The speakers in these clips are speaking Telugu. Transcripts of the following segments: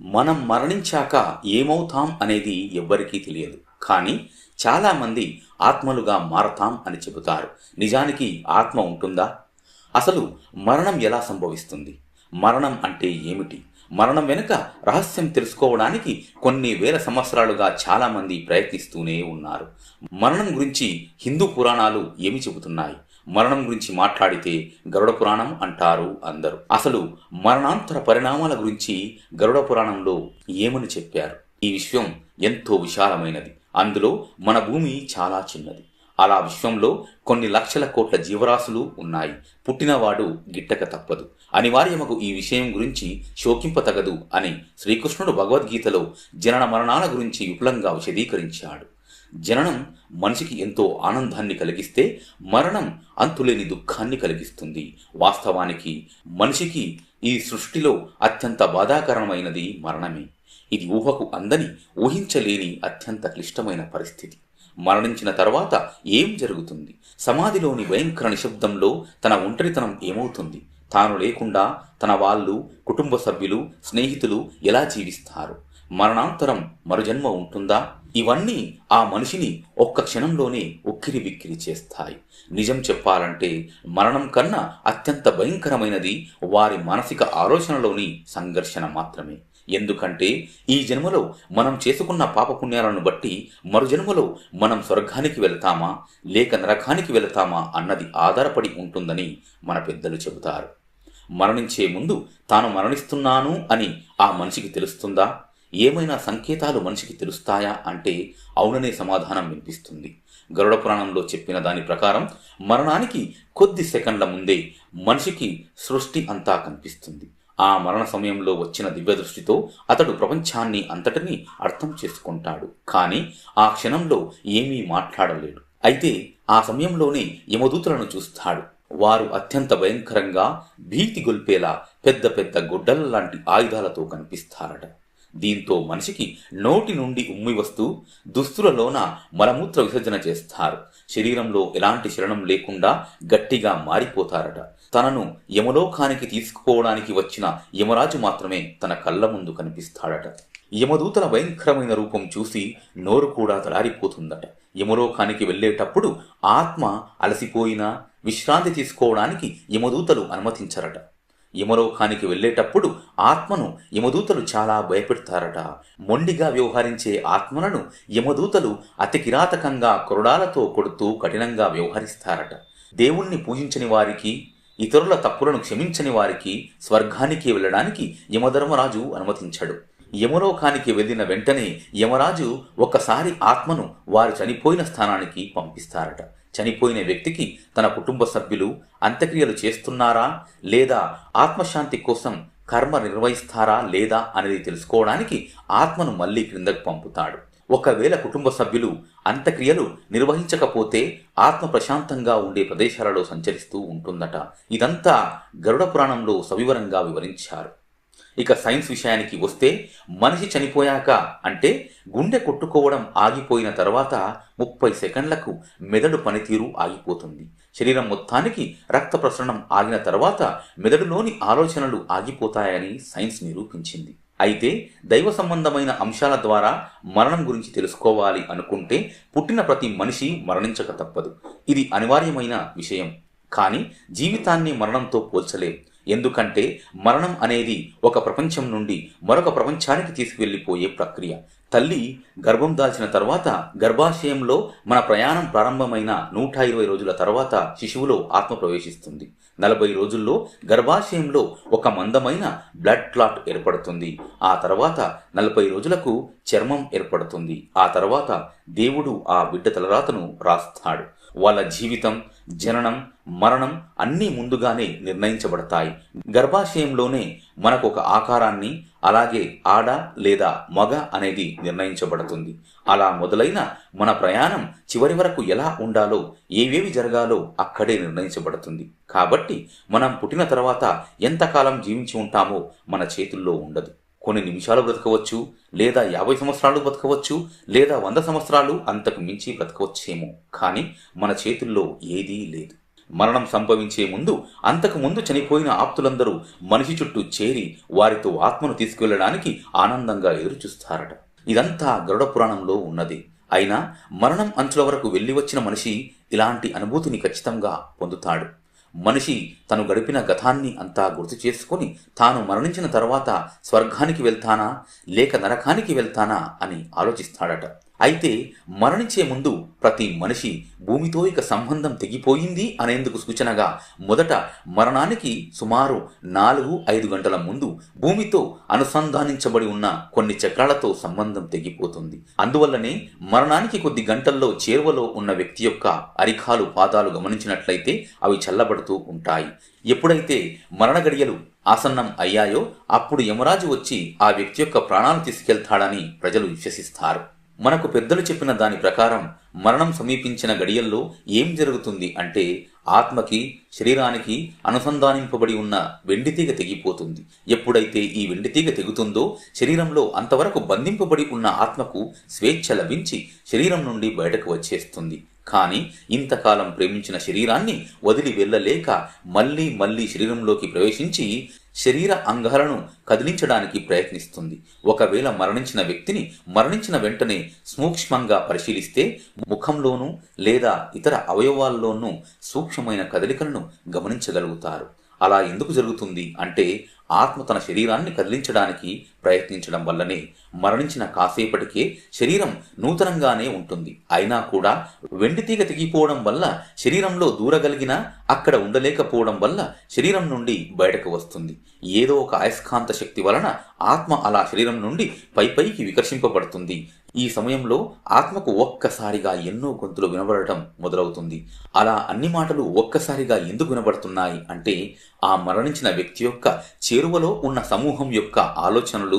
మనం మరణించాక ఏమవుతాం అనేది ఎవ్వరికీ తెలియదు. కానీ చాలామంది ఆత్మలుగా మారతాం అని చెబుతారు. నిజానికి ఆత్మ ఉంటుందా? అసలు మరణం ఎలా సంభవిస్తుంది? మరణం అంటే ఏమిటి? మరణం వెనుక రహస్యం తెలుసుకోవడానికి కొన్ని వేల సంవత్సరాలుగా చాలామంది ప్రయత్నిస్తూనే ఉన్నారు. మరణం గురించి హిందూ పురాణాలు ఏమి చెబుతున్నాయి? మరణం గురించి మాట్లాడితే గరుడ పురాణం అంటారు అందరూ. అసలు మరణాంతర పరిణామాల గురించి గరుడ పురాణంలో ఏమని చెప్పారు? ఈ విశ్వం ఎంతో విశాలమైనది. అందులో మన భూమి చాలా చిన్నది. అలా విశ్వంలో కొన్ని లక్షల కోట్ల జీవరాశులు ఉన్నాయి. పుట్టినవాడు గిట్టక తప్పదు. అనివార్యమకు ఈ విషయం గురించి శోకింపతగదు అని శ్రీకృష్ణుడు భగవద్గీతలో జనన మరణాల గురించి విపులంగా విశదీకరించాడు. జననం మనిషికి ఎంతో ఆనందాన్ని కలిగిస్తే మరణం అంతులేని దుఃఖాన్ని కలిగిస్తుంది. వాస్తవానికి మనిషికి ఈ సృష్టిలో అత్యంత బాధాకరమైనది మరణమే. ఇది ఊహకు అందని ఊహించలేని అత్యంత క్లిష్టమైన పరిస్థితి. మరణించిన తర్వాత ఏం జరుగుతుంది? సమాధిలోని భయంకర నిశ్శబ్దంలో తన ఒంటరితనం ఏమవుతుంది? తాను లేకుండా తన వాళ్ళు కుటుంబ సభ్యులు స్నేహితులు ఎలా జీవిస్తారు? మరణాంతరం మరుజన్మ ఉంటుందా? ఇవన్నీ ఆ మనిషిని ఒక్క క్షణంలోనే ఉక్కిరి బిక్కిరి చేస్తాయి. నిజం చెప్పాలంటే మరణం కన్నా అత్యంత భయంకరమైనది వారి మానసిక ఆలోచనలోని సంఘర్షణ మాత్రమే. ఎందుకంటే ఈ జన్మలో మనం చేసుకున్న పాపపుణ్యాలను బట్టి మరు జన్మలో మనం స్వర్గానికి వెళతామా లేక నరకానికి వెళతామా అన్నది ఆధారపడి ఉంటుందని మన పెద్దలు చెబుతారు. మరణించే ముందు తాను మరణిస్తున్నాను అని ఆ మనిషికి తెలుస్తుందా? ఏమైనా సంకేతాలు మనిషికి తెలుస్తాయా అంటే అవుననే సమాధానం వినిపిస్తుంది. గరుడ పురాణంలో చెప్పిన దాని ప్రకారం మరణానికి కొద్ది సెకండ్ల ముందే మనిషికి సృష్టి అంతా కనిపిస్తుంది. ఆ మరణ సమయంలో వచ్చిన దివ్య దృష్టితో అతడు ప్రపంచాన్ని అంతటినీ అర్థం చేసుకుంటాడు. కానీ ఆ క్షణంలో ఏమీ మాట్లాడలేడు. అయితే ఆ సమయంలోనే యమదూతలను చూస్తాడు. వారు అత్యంత భయంకరంగా భీతి గొల్పేలా పెద్ద పెద్ద గుడ్డల లాంటి ఆయుధాలతో కనిపిస్తారట. దీంతో మనిషికి నోటి నుండి ఉమ్మి వస్తూ దుస్తులలోన మలమూత్ర విసర్జన చేస్తారు. శరీరంలో ఎలాంటి శరణం లేకుండా గట్టిగా మారిపోతారట. తనను యమలోకానికి తీసుకుపోవడానికి వచ్చిన యమరాజు మాత్రమే తన కళ్ళ ముందు కనిపిస్తాడట. యమదూతల భయంకరమైన రూపం చూసి నోరు కూడా తడారిపోతుందట యమలోకానికి వెళ్ళేటప్పుడు ఆత్మ అలసిపోయినా విశ్రాంతి తీసుకోవడానికి యమదూతలు అనుమతించరట. యమలోకానికి వెళ్ళేటప్పుడు ఆత్మను యమదూతలు చాలా భయపెడతారట. మొండిగా వ్యవహరించే ఆత్మలను యమదూతలు అతి కిరాతకంగా కొరడాలతో కొడుతూ కఠినంగా వ్యవహరిస్తారట. దేవుణ్ణి పూజించని వారికి ఇతరుల తప్పులను క్షమించని వారికి స్వర్గానికి వెళ్ళడానికి యమధర్మరాజు అనుమతించాడు. యమలోకానికి వెళ్ళిన వెంటనే యమరాజు ఒక్కసారి ఆత్మను వారు చనిపోయిన స్థానానికి పంపిస్తారట. చనిపోయిన వ్యక్తికి తన కుటుంబ సభ్యులు అంత్యక్రియలు చేస్తున్నారా లేదా ఆత్మశాంతి కోసం కర్మ నిర్వహిస్తారా లేదా అనేది తెలుసుకోవడానికి ఆత్మను మళ్ళీ క్రిందకు పంపుతాడు. ఒకవేళ కుటుంబ సభ్యులు అంత్యక్రియలు నిర్వహించకపోతే ఆత్మ ప్రశాంతంగా ఉండే ప్రదేశాలలో సంచరిస్తూ ఉంటుందట. ఇదంతా గరుడ పురాణంలో సవివరంగా వివరించారు. ఇక సైన్స్ విషయానికి వస్తే మనిషి చనిపోయాక అంటే గుండె కొట్టుకోవడం ఆగిపోయిన తర్వాత ముప్పై సెకండ్లకు మెదడు పనితీరు ఆగిపోతుంది. శరీరం మొత్తానికి రక్త ప్రసరణం ఆగిన తర్వాత మెదడులోని ఆలోచనలు ఆగిపోతాయని సైన్స్ నిరూపించింది. అయితే దైవ సంబంధమైన అంశాల ద్వారా మరణం గురించి తెలుసుకోవాలి అనుకుంటే పుట్టిన ప్రతి మనిషి మరణించక తప్పదు. ఇది అనివార్యమైన విషయం. కానీ జీవితాన్ని మరణంతో పోల్చలేం. ఎందుకంటే మరణం అనేది ఒక ప్రపంచం నుండి మరొక ప్రపంచానికి తీసుకువెళ్ళిపోయే ప్రక్రియ. తల్లి గర్భం దాల్చిన తర్వాత గర్భాశయంలో మన ప్రయాణం ప్రారంభమైన నూట ఇరవై రోజుల తర్వాత శిశువులో ఆత్మ ప్రవేశిస్తుంది. నలభై రోజుల్లో గర్భాశయంలో ఒక మందమైన బ్లడ్ క్లాట్ ఏర్పడుతుంది. ఆ తర్వాత నలభై రోజులకు చర్మం ఏర్పడుతుంది. ఆ తర్వాత దేవుడు ఆ బిడ్డ తలరాతను రాస్తాడు. వాళ్ళ జీవితం జననం మరణం అన్నీ ముందుగానే నిర్ణయించబడతాయి. గర్భాశయంలోనే మనకు ఒక ఆకారాన్ని అలాగే ఆడ లేదా మగ అనేది నిర్ణయించబడుతుంది. అలా మొదలైన మన ప్రయాణం చివరి వరకు ఎలా ఉండాలో ఏవేవి జరగాలో అక్కడే నిర్ణయించబడుతుంది. కాబట్టి మనం పుట్టిన తర్వాత ఎంతకాలం జీవించి ఉంటామో మన చేతుల్లో ఉండదు. కొన్ని నిమిషాలు బ్రతకవచ్చు లేదా యాభై సంవత్సరాలు బ్రతకవచ్చు లేదా వంద సంవత్సరాలు అంతకు మించి బ్రతకవచ్చేమో. కానీ మన చేతుల్లో ఏదీ లేదు. మరణం సంభవించే ముందు అంతకు ముందు చనిపోయిన ఆప్తులందరూ మనిషి చుట్టూ చేరి వారితో ఆత్మను తీసుకువెళ్ళడానికి ఆనందంగా ఎదురుచూస్తారట. ఇదంతా గరుడ పురాణంలో ఉన్నది. అయినా మరణం అంచుల వరకు వెళ్ళి వచ్చిన మనిషి ఇలాంటి అనుభూతిని ఖచ్చితంగా పొందుతాడు. మనిషి తను గడిపిన గతాన్ని అంతా గుర్తు చేసుకొని తాను మరణించిన తర్వాత స్వర్గానికి వెళ్తానా లేక నరకానికి వెళ్తానా అని ఆలోచిస్తాడట. అయితే మరణించే ముందు ప్రతి మనిషి భూమితో ఇక సంబంధం తెగిపోయింది అనేందుకు సూచనగా మొదట మరణానికి సుమారు నాలుగు ఐదు గంటల ముందు భూమితో అనుసంధానించబడి ఉన్న కొన్ని చక్రాలతో సంబంధం తెగిపోతుంది. అందువల్లనే మరణానికి కొద్ది గంటల్లో చేరువలో ఉన్న వ్యక్తి యొక్క అరికాలు పాదాలు గమనించినట్లయితే అవి చల్లబడుతూ ఉంటాయి. ఎప్పుడైతే మరణ గడియలు ఆసన్నం అయ్యాయో అప్పుడు యమరాజు వచ్చి ఆ వ్యక్తి యొక్క ప్రాణాలు తీసుకెళ్తాడని ప్రజలు విశ్వసిస్తారు. మనకు పెద్దలు చెప్పిన దాని ప్రకారం మరణం సమీపించిన గడియల్లో ఏం జరుగుతుంది అంటే ఆత్మకి శరీరానికి అనుసంధానింపబడి ఉన్న వెండితీగ తెగిపోతుంది. ఎప్పుడైతే ఈ వెండితీగ తెగుతుందో శరీరంలో అంతవరకు బంధింపబడి ఉన్న ఆత్మకు స్వేచ్ఛ లభించి శరీరం నుండి బయటకు వచ్చేస్తుంది. కానీ ఇంతకాలం ప్రేమించిన శరీరాన్ని వదిలి వెళ్ళలేక మళ్ళీ మళ్ళీ శరీరంలోకి ప్రవేశించి శరీర అంగాలను కదిలించడానికి ప్రయత్నిస్తుంది. ఒకవేళ మరణించిన వ్యక్తిని మరణించిన వెంటనే సూక్ష్మంగా పరిశీలిస్తే ముఖంలోనూ లేదా ఇతర అవయవాల్లోనూ సూక్ష్మమైన కదలికలను గమనించగలుగుతారు. అలా ఎందుకు జరుగుతుంది అంటే ఆత్మ తన శరీరాన్ని కదిలించడానికి ప్రయత్నించడం వల్లనే మరణించిన కాసేపటికే శరీరం నూతనంగానే ఉంటుంది. అయినా కూడా వెండితీగ తెగిపోవడం వల్ల శరీరంలో దూరగలిగినా అక్కడ ఉండలేకపోవడం వల్ల శరీరం నుండి బయటకు వస్తుంది. ఏదో ఒక అయస్కాంత శక్తి వలన ఆత్మ అలా శరీరం నుండి పైపైకి వికర్షింపబడుతుంది. ఈ సమయంలో ఆత్మకు ఒక్కసారిగా ఎన్నో గొంతులు వినబడటం మొదలవుతుంది. అలా అన్ని మాటలు ఒక్కసారిగా ఎందుకు వినబడుతున్నాయి అంటే ఆ మరణించిన వ్యక్తి యొక్క చేరువలో ఉన్న సమూహం యొక్క ఆలోచనలు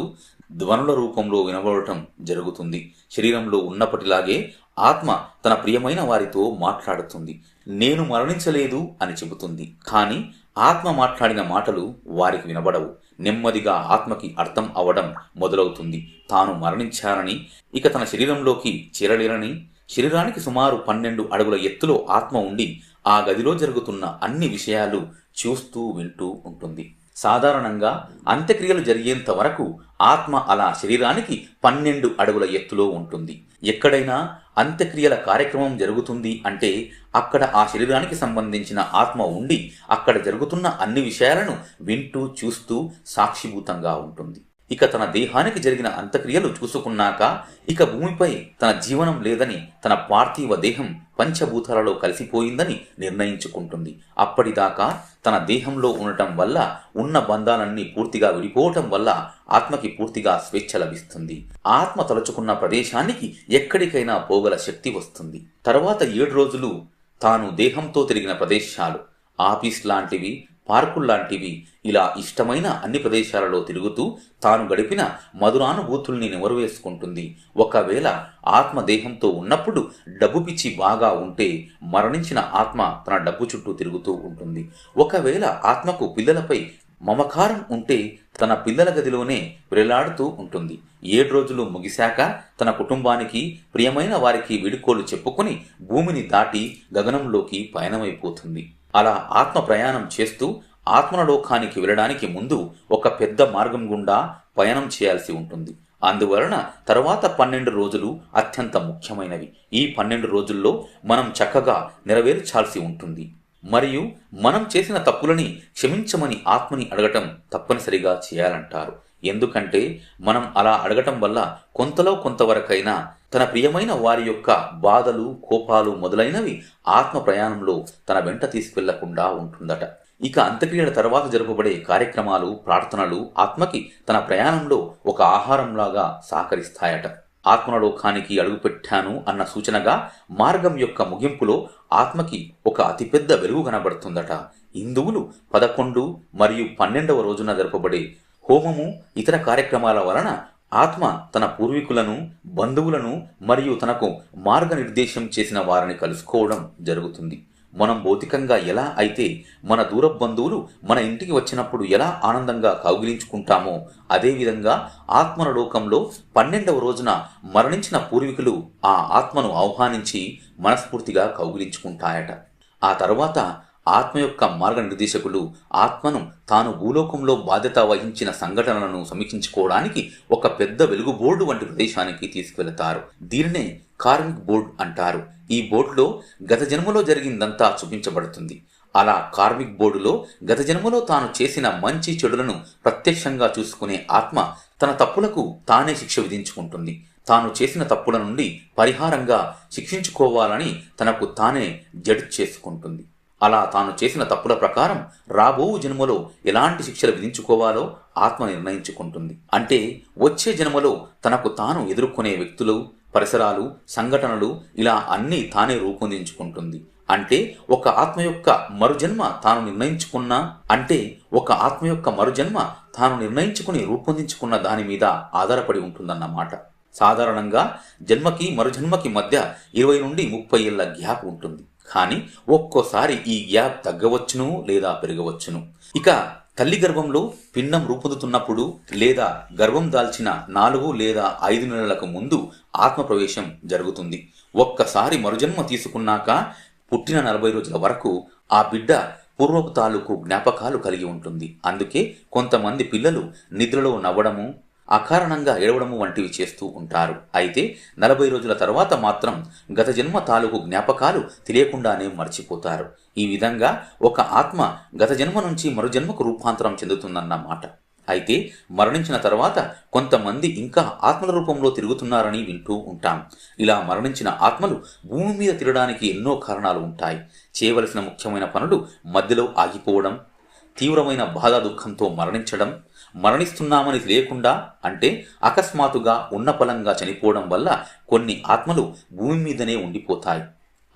ధ్వనుల రూపంలో వినబడటం జరుగుతుంది. శరీరంలో ఉన్నప్పటిలాగే ఆత్మ తన ప్రియమైన వారితో మాట్లాడుతుంది. నేను మరణించలేదు అని చెబుతుంది. కానీ ఆత్మ మాట్లాడిన మాటలు వారికి వినబడవు. నెమ్మదిగా ఆత్మకి అర్థం అవడం మొదలవుతుంది. తాను మరణించారని ఇక తన శరీరంలోకి చేరలేరని శరీరానికి సుమారు పన్నెండు అడుగుల ఎత్తులో ఆత్మ ఉండి ఆ గదిలో జరుగుతున్న అన్ని విషయాలు చూస్తూ వింటూ ఉంటుంది. సాధారణంగా అంత్యక్రియలు జరిగేంత వరకు ఆత్మ అలా శరీరానికి పన్నెండు అడుగుల ఎత్తులో ఉంటుంది. ఎక్కడైనా అంత్యక్రియల కార్యక్రమం జరుగుతుంది అంటే అక్కడ ఆ శరీరానికి సంబంధించిన ఆత్మ ఉండి అక్కడ జరుగుతున్న అన్ని విషయాలను వింటూ చూస్తూ సాక్షిభూతంగా ఉంటుంది. ఇక తన దేహానికి జరిగిన అంత్యక్రియలు చూసుకున్నాక ఇక భూమిపై తన జీవనం లేదని తన పార్థివ దేహం పంచభూతాలలో కలిసిపోయిందని నిర్ణయించుకుంటుంది. అప్పటిదాకా తన దేహంలో ఉండటం వల్ల ఉన్న బంధాలన్నీ పూర్తిగా విడిపోవటం వల్ల ఆత్మకి పూర్తిగా స్వేచ్ఛ లభిస్తుంది. ఆత్మ తలుచుకున్న ప్రదేశానికి ఎక్కడికైనా పోగల శక్తి వస్తుంది. తర్వాత ఏడు రోజులు తాను దేహంతో తిరిగిన ప్రదేశాలు. ఆఫీస్ లాంటివి పార్కుల్లాంటివి ఇలా ఇష్టమైన అన్ని ప్రదేశాలలో తిరుగుతూ తాను గడిపిన మధురానుభూతుల్ని నెవరువేసుకుంటుంది ఒకవేళ ఆత్మ దేహంతో ఉన్నప్పుడు డబ్బు పిచ్చి బాగా ఉంటే మరణించిన ఆత్మ తన డబ్బు చుట్టూ తిరుగుతూ ఉంటుంది. ఒకవేళ ఆత్మకు పిల్లలపై మమకారం ఉంటే తన పిల్లల గదిలోనే వేలాడుతూ ఉంటుంది. ఏడు రోజులు ముగిశాక తన కుటుంబానికి ప్రియమైన వారికి విడుకోలు చెప్పుకొని భూమిని దాటి గగనంలోకి పయనమైపోతుంది. అలా ఆత్మ ప్రయాణం చేస్తూ ఆత్మలోకానికి వెళ్ళడానికి ముందు ఒక పెద్ద మార్గం గుండా పయనం చేయాల్సి ఉంటుంది. అందువలన తర్వాత పన్నెండు రోజులు అత్యంత ముఖ్యమైనవి. ఈ పన్నెండు రోజుల్లో మనం చక్కగా నెరవేర్చాల్సి ఉంటుంది. మరియు మనం చేసిన తప్పులని క్షమించమని ఆత్మని అడగటం తప్పనిసరిగా చేయాలంటారు. ఎందుకంటే మనం అలా అడగటం వల్ల కొంతలో కొంతవరకైనా తన ప్రియమైన వారి యొక్క బాధలు కోపాలు మొదలైనవి ఆత్మ ప్రయాణంలో తన వెంట తీసుకెళ్ళకుండా ఉంటుందట. ఇక అంత్యక్రియల తర్వాత జరపబడే కార్యక్రమాలు ప్రార్థనలు ఆత్మకి తన ప్రయాణంలో ఒక ఆహారంలాగా సహకరిస్తాయట. ఆత్మలోకానికి అడుగుపెట్టాను అన్న సూచనగా మార్గం యొక్క ముగింపులో ఆత్మకి ఒక అతిపెద్ద వెలుగు కనబడుతుందట. హిందువులు పదకొండు మరియు పన్నెండవ రోజున జరపబడే హోమము ఇతర కార్యక్రమాల వలన ఆత్మ తన పూర్వీకులను బంధువులను మరియు తనకు మార్గనిర్దేశం చేసిన వారిని కలుసుకోవడం జరుగుతుంది. మనం భౌతికంగా ఎలా అయితే మన దూర బంధువులు మన ఇంటికి వచ్చినప్పుడు ఎలా ఆనందంగా కౌగిలించుకుంటామో అదేవిధంగా ఆత్మల లోకంలో పన్నెండవ రోజున మరణించిన పూర్వీకులు ఆ ఆత్మను ఆహ్వానించి మనస్ఫూర్తిగా కౌగిలించుకుంటాయట. ఆ తర్వాత ఆత్మ యొక్క మార్గనిర్దేశకులు ఆత్మను తాను భూలోకంలో బాధ్యత వహించిన సంఘటనలను సమీక్షించుకోవడానికి ఒక పెద్ద వెలుగు బోర్డు వంటి ప్రదేశానికి తీసుకువెళతారు. దీనినే కార్మిక్ బోర్డ్ అంటారు. ఈ బోర్డులో గత జన్మలో జరిగిందంతా చూపించబడుతుంది. అలా కార్మిక్ బోర్డులో గత జన్మలో తాను చేసిన మంచి చెడులను ప్రత్యక్షంగా చూసుకునే ఆత్మ తన తప్పులకు తానే శిక్ష విధించుకుంటుంది. తాను చేసిన తప్పుల నుండి పరిహారంగా శిక్షించుకోవాలని తనకు తానే జడ్జ్ చేసుకుంటుంది. అలా తాను చేసిన తప్పుల ప్రకారం రాబో జన్మలో ఎలాంటి శిక్షలు విధించుకోవాలో ఆత్మ నిర్ణయించుకుంటుంది. అంటే వచ్చే జన్మలో తనకు తాను ఎదుర్కొనే వ్యక్తులు పరిసరాలు సంఘటనలు ఇలా అన్నీ తానే రూపొందించుకుంటుంది. అంటే ఒక ఆత్మ యొక్క మరుజన్మ తాను నిర్ణయించుకున్న అంటే ఒక ఆత్మ యొక్క మరుజన్మ తాను నిర్ణయించుకుని రూపొందించుకున్న దాని మీద ఆధారపడి ఉంటుందన్నమాట. సాధారణంగా జన్మకి మరుజన్మకి మధ్య ఇరవై నుండి ముప్పై ఏళ్ళ గ్యాప్ ఉంటుంది. కానీ ఒక్కోసారి ఈ గ్యాప్ తగ్గవచ్చును లేదా పెరగవచ్చును. ఇక తల్లి గర్భంలో పిండం రూపొందుతున్నప్పుడు లేదా గర్భం దాల్చిన నాలుగు లేదా ఐదు నెలలకు ముందు ఆత్మప్రవేశం జరుగుతుంది. ఒక్కసారి మరుజన్మ తీసుకున్నాక పుట్టిన నలభై రోజుల వరకు ఆ బిడ్డ పూర్వపు తాలూకు జ్ఞాపకాలు కలిగి ఉంటుంది. అందుకే కొంతమంది పిల్లలు నిద్రలో నవ్వడము అకారణంగా ఏడవడము వంటివి చేస్తూ ఉంటారు. అయితే నలభై రోజుల తర్వాత మాత్రం గత జన్మ తాలూకు జ్ఞాపకాలు తెలియకుండానే మర్చిపోతారు. ఈ విధంగా ఒక ఆత్మ గత జన్మ నుంచి మరో జన్మకు రూపాంతరం చెందుతుందన్నమాట అయితే మరణించిన తర్వాత కొంతమంది ఇంకా ఆత్మల రూపంలో తిరుగుతున్నారని వింటూ ఉంటాం. ఇలా మరణించిన ఆత్మలు భూమి మీద తిరగడానికి ఎన్నో కారణాలు ఉంటాయి. చేయవలసిన ముఖ్యమైన పనులు మధ్యలో ఆగిపోవడం తీవ్రమైన బాధ దుఃఖంతో మరణించడం మరణిస్తున్నామని తెలియకుండా అంటే అకస్మాత్తుగా ఉన్నపలంగా చనిపోవడం వల్ల కొన్ని ఆత్మలు భూమి మీదనే ఉండిపోతాయి.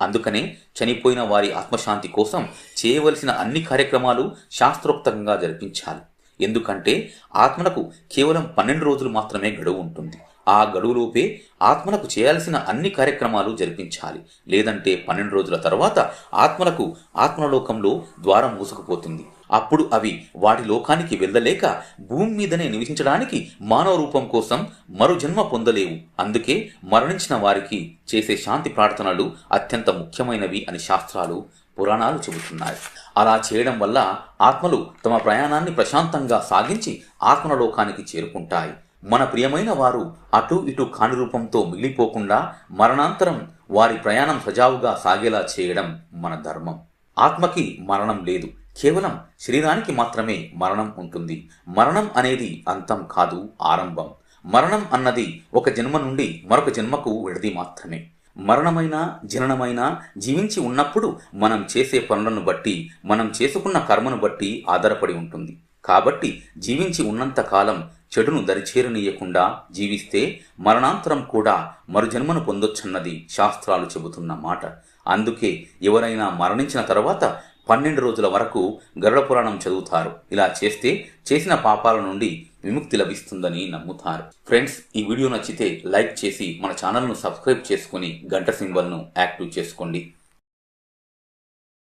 అందుకనే చనిపోయిన వారి ఆత్మశాంతి కోసం చేయవలసిన అన్ని కార్యక్రమాలు శాస్త్రోక్తంగా జరిపించాలి. ఎందుకంటే ఆత్మలకు కేవలం పన్నెండు రోజులు మాత్రమే గడువు ఉంటుంది. ఆ గడువులోపే ఆత్మలకు చేయాల్సిన అన్ని కార్యక్రమాలు జరిపించాలి. లేదంటే పన్నెండు రోజుల తర్వాత ఆత్మలకు ఆత్మలోకంలో ద్వారం మూసుకుపోతుంది. అప్పుడు అవి వాటి లోకానికి వెళ్ళలేక భూమి మీదనే నివసించడానికి మానవ రూపం కోసం మరో జన్మ పొందలేవు. అందుకే మరణించిన వారికి చేసే శాంతి ప్రార్థనలు అత్యంత ముఖ్యమైనవి అని శాస్త్రాలు పురాణాలు చెబుతున్నాయి. అలా చేయడం వల్ల ఆత్మలు తమ ప్రయాణాన్ని ప్రశాంతంగా సాగించి ఆత్మలోకానికి చేరుకుంటాయి. మన ప్రియమైన వారు అటు ఇటు కాని రూపంతో మిగిలిపోకుండా మరణాంతరం వారి ప్రయాణం సజావుగా సాగేలా చేయడం మన ధర్మం. ఆత్మకి మరణం లేదు. కేవలం శరీరానికి మాత్రమే మరణం ఉంటుంది. మరణం అనేది అంతం కాదు ఆరంభం. మరణం అన్నది ఒక జన్మ నుండి మరొక జన్మకు విడది మాత్రమే. మరణమైన జననమైన జీవించి ఉన్నప్పుడు మనం చేసే పనులను బట్టి మనం చేసుకున్న కర్మను బట్టి ఆధారపడి ఉంటుంది. కాబట్టి జీవించి ఉన్నంత కాలం చెడును దరిచేరనీయకుండా జీవిస్తే మరణాంతరం కూడా మరుజన్మను పొందొచ్చన్నది శాస్త్రాలు చెబుతున్న మాట. అందుకే ఎవరైనా మరణించిన తర్వాత పన్నెండు రోజుల వరకు గరుడ పురాణం చదువుతారు. ఇలా చేస్తే చేసిన పాపాల నుండి విముక్తి లభిస్తుందని నమ్ముతారు. ఫ్రెండ్స్ ఈ వీడియో నచ్చితే లైక్ చేసి మన ఛానల్ను సబ్స్క్రైబ్ చేసుకుని గంట సింబల్ను యాక్టివ్ చేసుకోండి.